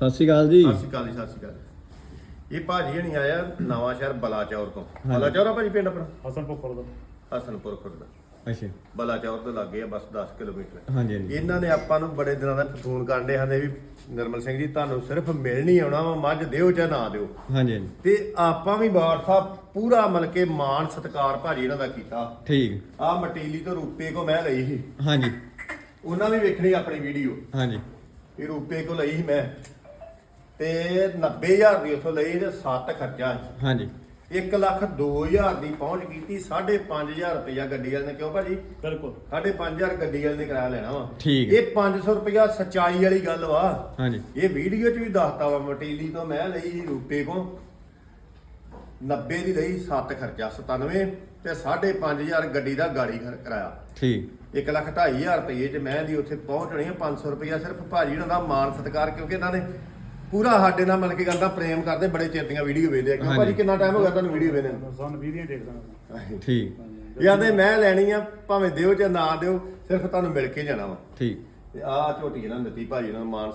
ਸਤਿ ਸ਼੍ਰੀ ਅਕਾਲ ਜੀ। ਸਤਿ ਸ਼੍ਰੀ ਅਕਾਲ ਜੀ ਸਤਿ ਸ਼੍ਰੀ ਅਕਾਲ। ਇਹ ਭਾਜੀ ਹਣੀ ਆਇਆ ਨਵਾਂ ਸ਼ਹਿਰ ਬਲਾਚੌਰ ਤੋਂ। ਬਲਾਚੌਰ ਆ ਭਾਜੀ ਪਿੰਡ ਆਪਣਾ? ਹਸਨਪੁਰ ਖੁਰਦ। ਹਸਨਪੁਰ ਖੁਰਦ। ਅੱਛਾ। ਬਲਾਚੌਰ ਤੋਂ ਲੱਗੇ ਆ ਬਸ 10 ਕਿਲੋਮੀਟਰ। ਹਾਂਜੀ ਹਾਂਜੀ। ਇਹਨਾਂ ਨੇ ਆਪਾਂ ਨੂੰ ਬੜੇ ਦਿਨਾਂ ਦਾ ਫੋਨ ਕਰਦੇ ਹਨ ਵੀ ਨਰਮਲ ਸਿੰਘ ਜੀ ਤੁਹਾਨੂੰ ਸਿਰਫ ਮਿਲਣ ਆਉਣਾ ਵਾ ਮੱਝ ਦਿਓ ਜਾਂ ਨਾ ਦਿਓ। ਹਾਂਜੀ ਹਾਂਜੀ। ਤੇ ਆਪਾਂ ਵੀ WhatsApp ਪੂਰਾ ਮਲ ਕੇ ਮਾਣ ਸਤਿਕਾਰ ਭਾਜੀ ਇਹਨਾਂ ਦਾ ਕੀਤਾ। ਠੀਕ। ਆ ਮਟੀਲੀ ਤੋਂ ਰੂਪੇ ਕੋ ਮੈਂ ਲਈ ਸੀ। ਹਾਂਜੀ। ਉਹਨਾਂ ਵੀ ਵੇਖਣੀ ਆਪਣੀ ਵੀਡੀਓ। ਹਾਂਜੀ। ਇਹ ਰੂਪੇ ਕੋ ਲਈ ਸੀ ਮੈਂ। ਤੇ 90000 ਦੀ ਉੱਥੋਂ ਲਈ ਤੇ 7 ਖਰਚਾ ਸੀ। ਹਾਂਜੀ। 1 ਲੱਖ 2000 ਦੀ ਪਹੁੰਚ ਕੀਤੀ 5500 ਰੁਪਇਆ ਗੱਡੀ ਵਾਲੇ ਨੇ। ਕਿਉਂ ਭਾਜੀ? ਬਿਲਕੁਲ। 5500 ਗੱਡੀ ਵਾਲੇ ਨੇ ਕਿਰਾਇਆ ਲੈਣਾ ਵਾ। ਠੀਕ। ਇਹ 500 ਰੁਪਇਆ ਸਚਾਈ ਵਾਲੀ ਗੱਲ ਵਾ। ਹਾਂਜੀ। ਇਹ ਵੀਡੀਓ 'ਚ ਵੀ ਦੱਸਤਾ ਵਾ ਮਟੀਲੀ ਤੋਂ ਮੈਂ ਲਈ ਸੀ ਰੂਪੇ ਕੋ। 90 ਦੀ ਲਈ 7 ਖਰਚਾ 97 ਤੇ 5500 ਗੱਡੀ ਦਾ ਗਾੜੀ ਖਰ- ਕਿਰਾਇਆ। ਠੀਕ। 1 ਲੱਖ 2500 ਰੁਪਏ ਚ ਮੈਂ ਦੀ ਉੱਥੇ ਪਹੁੰਚਣੀ ਆ। 500 ਰੁਪਇਆ ਸਿਰਫ ਭਾਜੀ ਉਹਨਾਂ ਦਾ ਮਾਣ ਸਤਿਕਾਰ ਕਿਉਂਕਿ ਇਹਨਾਂ ਨੇ ਪੂਰਾ ਸਾਡੇ ਨਾਲ ਮਿਲ ਕੇ ਗੱਲ ਦਾ ਪ੍ਰੇਮ ਕਰਦੇ ਬੜੇ ਚਿਰ ਦੀਆਂ ਵੀਡੀਓ ਵੇਖਦੇ ਆ। ਕਿਉਂ ਭਾਜੀ। ਕਿੰਨਾ ਟਾਈਮ ਹੋ ਗਿਆ ਤੁਹਾਨੂੰ ਵੀਡੀਓ ਵੇਖਦੇ ਨੂੰ? ਸਾਨੂੰ 20 ਦੀਆਂ ਦੇਖਦਾ ਮੈਂ ਠੀਕ ਇਹ ਆਂਦੇ ਮੈਂ ਲੈਣੀ ਆ ਭਾਵੇਂ ਦਿਓ ਜਾਂ ਨਾ ਦਿਓ ਸਿਰਫ ਤੁਹਾਨੂੰ ਮਿਲ ਕੇ ਜਾਣਾ ਵਾ। ਠੀਕ। ਤੇ ਆਹ ਝੋਟੀ ਇਹਨਾਂ ਨੇ ਦਿੱਤੀ ਭਾਜੀ ਇਹਨਾਂ ਨੂੰ ਮਾਨ